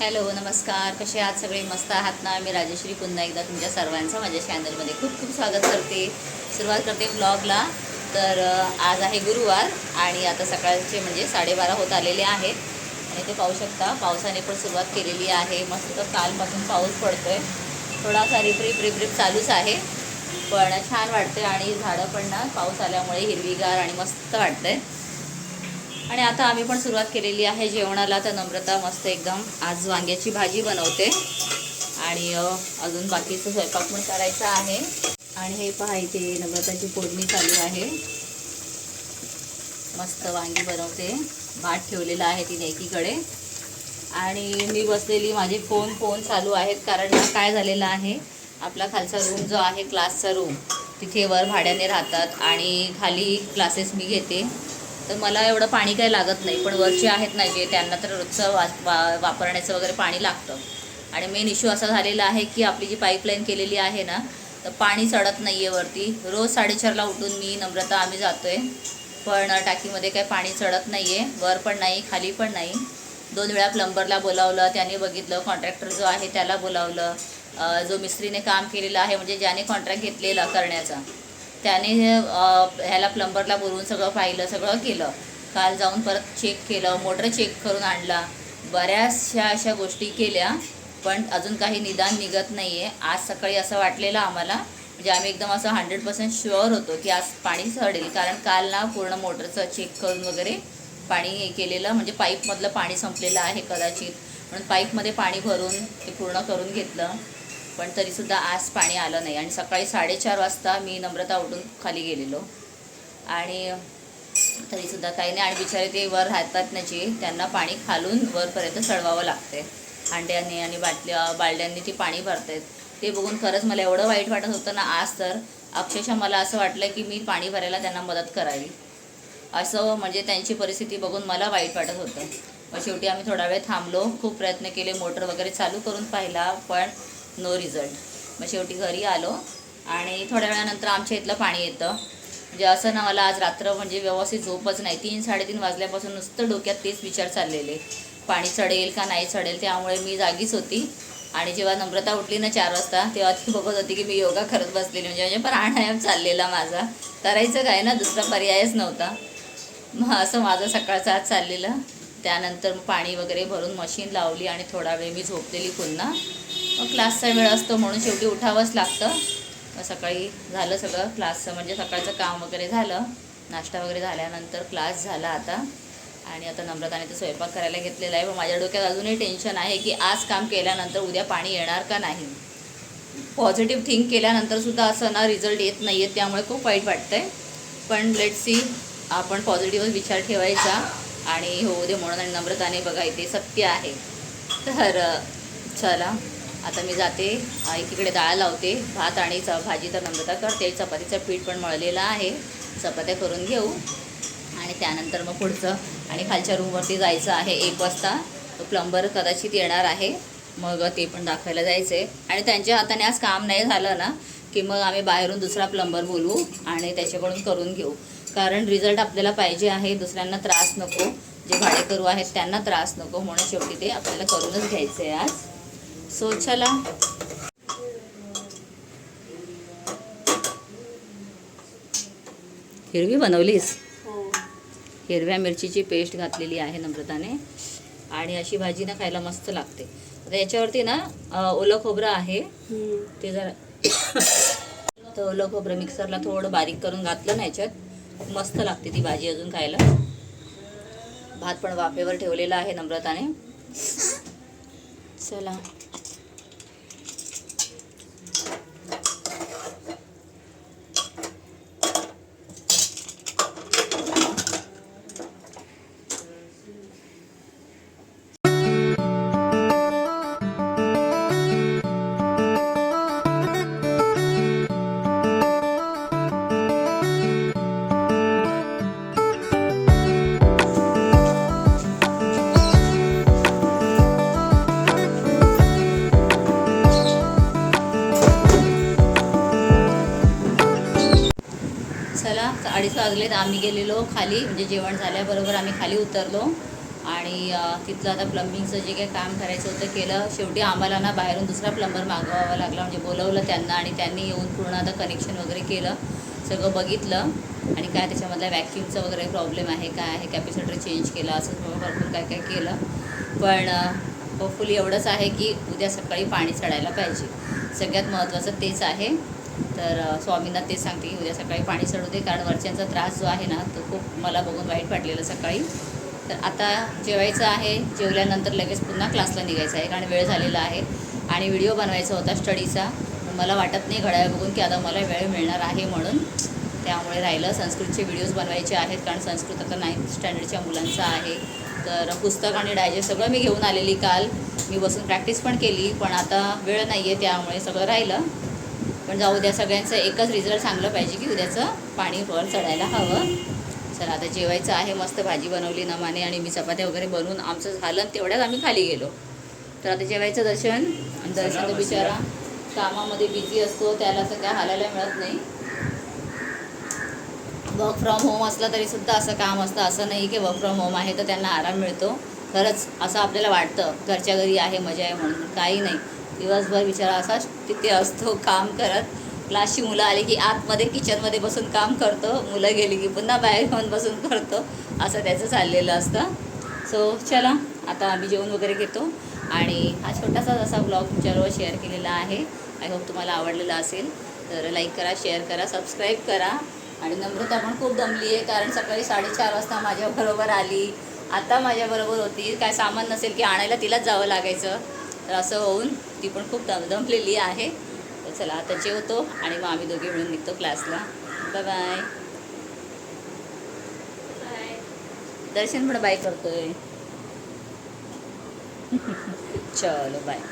Hello नमस्कार. कसे आहात सगळे? मस्त आहात ना? मी राजश्री पुन्हा एकदा तुमच्या सर्वांचं माझ्या चॅनलमध्ये खूप खूप स्वागत करते. सुरुवात करते ब्लॉगला तर आज आहे गुरुवार आणि आता सकाळचे म्हणजे साडेबारा होत आलेले आहेत. आणि ते पाहू शकता पावसाने पण सुरुवात केलेली आहे. मस्त कालपासून पाऊस पडतो आहे थोडासा रिपरिप रिपरिप चालूच आहे. पण छान वाटते आणि झाडं पण ना पाऊस आल्यामुळे हिरवीगार आणि मस्त वाटतं आहे आणि आता आम्ही पण सुरुवात केलेली आहे जेवणाला. तर नम्रता मस्त एकदम आज वांग्याची भाजी बनवते. आणि अजून बाकीचं स्वयंपाक पण करायचा आहे. आणि हे पहा इथे नम्रताची फोडणी चालू आहे. मस्त वांगी बनवते. भात ठेवलेला आहे तिने एकीकडे. आणि मी बसलेली माझे फोन फोन चालू आहेत. कारण काय झालेलं आहे आपला खालचा रूम जो आहे क्लासचा रूम तिथे वर भाड्याने राहतात. आणि खाली क्लासेस मी घेते. तर मला एवढं पाणी काही लागत नाही पण वरचे आहेत ना जे त्यांना तर रोजचं वा वा वापरण्याचं वगैरे पाणी लागतं. आणि मेन इश्यू असा झालेला आहे की आपली जी पाईपलाईन केलेली आहे ना तर पाणी चढत नाही आहे वरती. रोज साडेचारला उठून मी नम्रता आम्ही जातो आहे पण टाकीमध्ये काही पाणी चढत नाही आहे वर पण नाही खाली पण नाही. दोन वेळा प्लंबरला बोलावलं त्याने बघितलं कॉन्ट्रॅक्टर जो आहे त्याला बोलावलं. जो मिस्त्रीने काम केलेलं आहे म्हणजे ज्याने कॉन्ट्रॅक्ट घेतलेला करण्याचा. त्याने ह्याला प्लंबरला बोलवून सगळं पाहिलं सगळं केलं. काल जाऊन परत चेक केलं मोटर चेक करून आणला. बऱ्याचशा अशा गोष्टी केल्या पण अजून काही निदान निघत नाही आहे आज सकाळी असं वाटलेलं आम्हाला म्हणजे आम्ही एकदम असं हंड्रेड पर्सेंट शुअर होतो की आज पाणी सडेल. कारण काल ना पूर्ण मोटरचं चेक करून वगैरे पाणी केलेलं म्हणजे पाईपमधलं पाणी संपलेलं आहे कदाचित. म्हणून पाईपमध्ये पाणी भरून ते पूर्ण करून घेतलं. पण तरीसुद्धा आज पाणी आलं नाही. आणि सकाळी साडेचार वाजता मी नम्रता उठून खाली गेलेलो. आणि तरीसुद्धा काही नाही. आणि बिचारे ते वर राहतात ना जे त्यांना पाणी खालून वरपर्यंत चढवावं लागते हांड्यांनी आणि बाटल्या बालड्यांनी ती पाणी भरतायत. ते बघून खरंच मला एवढं वाईट वाटत होतं ना आज तर. अक्षरशः मला असं वाटलं की मी पाणी भरायला त्यांना मदत करावी. असं म्हणजे त्यांची परिस्थिती बघून मला वाईट वाटत होतं. मग शेवटी आम्ही थोडा वेळ थांबलो. खूप प्रयत्न केले. मोटर वगैरे चालू करून पाहिला. पण नो रिझल्ट मग शेवटी घरी आलो आणि थोड्या वेळानंतर आमच्या इथलं पाणी येतं. म्हणजे असं ना मला आज रात्र म्हणजे व्यवस्थित झोपच नाही. तीन साडेतीन वाजल्यापासून नुसतं डोक्यात तेच विचार चाललेले. पाणी चढेल का नाही चढेल त्यामुळे मी जागीच होती. आणि जेव्हा नम्रता उठली ना चार वाजता तेव्हा ती बघत होती की मी योगा करत बसलेली. म्हणजे म्हणजे प्राणायाम चाललेला माझा. करायचं काय ना? दुसरा पर्यायच नव्हता. मग असं माझं सकाळचं आज चाललेलं. त्यानंतर पाणी वगैरे भरून मशीन लावली आणि थोडा वेळ मी झोपलेली पुन्हा. मग क्लासचा वेळ असतो म्हणून शेवटी उठावंच लागतं. सकाळी झालं सगळं क्लासचं म्हणजे सकाळचं काम वगैरे झालं. नाश्ता वगैरे झाल्यानंतर क्लास झाला आता. आणि आता नम्रताने तर स्वयंपाक करायला घेतलेला आहे. पण माझ्या डोक्यात अजूनही टेन्शन आहे की आज काम केल्यानंतर उद्या पाणी येणार का नाही? पॉझिटिव्ह थिंक केल्यानंतर सुद्धा असं ना रिझल्ट येत नाही आहे त्यामुळे खूप वाईट वाटतंय. पण लेट सी आपण पॉझिटिव्ह विचार ठेवायचा. आणि हो दे म्हणून आणि नम्रताने बघा इथे सत्य आहे. तर चला. आता मी जाते एकीकडे डाळ लावते भात आणि च भाजी तर नम्रता करते चपातीचं पीठ पण मळलेलं आहे चपात्या करून घेऊ. आणि त्यानंतर मग पुढचं आणि खालच्या रूमवरती जायचं आहे एक वाजता. प्लंबर कदाचित येणार आहे मग ते पण दाखवायला जायचं आहे आणि त्यांच्या हाताने आज काम नाही झालं ना की मग आम्ही बाहेरून दुसरा प्लंबर बोलवू आणि त्याच्याकडून करून घेऊ. कारण रिझल्ट आपल्याला पाहिजे आहे दुसऱ्यांना त्रास नको जे भाडेकरू आहेत त्यांना त्रास नको म्हणून शेवटी ते आपल्याला करूनच घ्यायचं आहे आज. सो चला. हिरवी बनवलीस? हिरव्या मिरचीची पेस्ट घातलेली आहे नम्रताने. आणि अशी भाजी ना खायला मस्त लागते. आता याच्यावरती ना ओलं खोबरं आहे. ते जरा तर ओलं खोबरं मिक्सरला थोडं बारीक करून घातलं ना याच्यात. मस्त लागते ती भाजी अजून खायला. भात पण वाफेवर ठेवलेला आहे नम्रताने. चला. अडीच वाजलेत. आम्ही गेलेलो खाली म्हणजे जेवण झाल्याबरोबर आम्ही खाली उतरलो. आणि तिथलं आता प्लंबिंगचं जे काही काम करायचं होतं केलं. शेवटी आम्हाला ना बाहेरून दुसरा प्लंबर मागवावा लागला. म्हणजे बोलवलं त्यांना आणि त्यांनी येऊन पूर्ण आता कनेक्शन वगैरे केलं. सगळं बघितलं. आणि काय त्याच्यामधला वॅक्युमचा वगैरे प्रॉब्लेम आहे काय आहे? कॅपॅसिटर चेंज केला असं भरपूर काय काय केलं. पण होपफुली एवढंच आहे की उद्या सकाळी पाणी चढायला पाहिजे. सगळ्यात महत्त्वाचं तेच आहे. तर स्वामींना तेच सांगते की उद्या सकाळी पाणी चढू दे कारण वरच्यांचा त्रास जो आहे ना तो खूप मला बघून वाईट वाटलेला सकाळी. तर आता जेवायचं आहे जेवल्यानंतर लगेच पुन्हा क्लासला निघायचं आहे कारण वेळ झालेला आहे. आणि व्हिडिओ बनवायचा होता स्टडीचा मला वाटत नाही घड्याळ बघून की आता मला वेळ मिळणार आहे म्हणून. त्यामुळे राहिलं संस्कृतचे व्हिडिओज बनवायचे आहेत कारण संस्कृत आता नाईन्थ स्टँडर्डच्या मुलांचं आहे. तर पुस्तक आणि डायजेस्ट सगळं मी घेऊन आलेली काल. मी बसून प्रॅक्टिस पण केली पण आता वेळ नाही आहे त्यामुळे सगळं राहिलं. पण जाऊ द्या सगळ्यांचं एकच रिझल्ट चांगलं पाहिजे की उद्याचं पाणी वर चढायला हवं. चला आता जेवायचं आहे मस्त भाजी बनवली नमाने आणि मी चपात्या वगैरे बनवून आमचं झालं आणि तेवढ्यात आम्ही खाली गेलो. तर आता जेवायचं दर्शन. दर्शन बिचारा कामामध्ये बिझी असतो त्याला तर काय हालायला मिळत नाही. वर्क फ्रॉम होम असलं तरी सुद्धा असं काम असतं. असं नाही की वर्क फ्रॉम होम आहे तर त्यांना आराम मिळतो. खरंच असं आपल्याला वाटतं घरच्या घरी आहे मजा आहे म्हणून. काही नाही. दिवसभर बिचारा असाच तिथे असतो काम करत. क्लासची मुलं आली की आतमध्ये किचनमध्ये बसून काम करतो. मुलं गेली की पुन्हा बाहेर येऊन बसून करतो. असं त्याचं चाललेलं असतं. सो चला आता आम्ही जेवण वगैरे घेतो. आणि हा छोटासा असा ब्लॉग तुमच्याबरोबर शेअर केलेला आहे. आय होप तुम्हाला आवडलेला असेल. तर लाईक करा शेअर करा सबस्क्राईब करा. आणि नम्रता पण खूप दमली आहे कारण सकाळी साडेचार वाजता माझ्याबरोबर आली. आता माझ्याबरोबर होती. काय सामान नसेल की आणायला तिलाच जावं लागायचं. तर असं होऊन ती पण खूप दम दमलेली आहे. तर चला आता जेवतो आणि मग आम्ही दोघे मिळून निघतो क्लासला बाय बाय दर्शन पण बाय करतोय. चलो बाय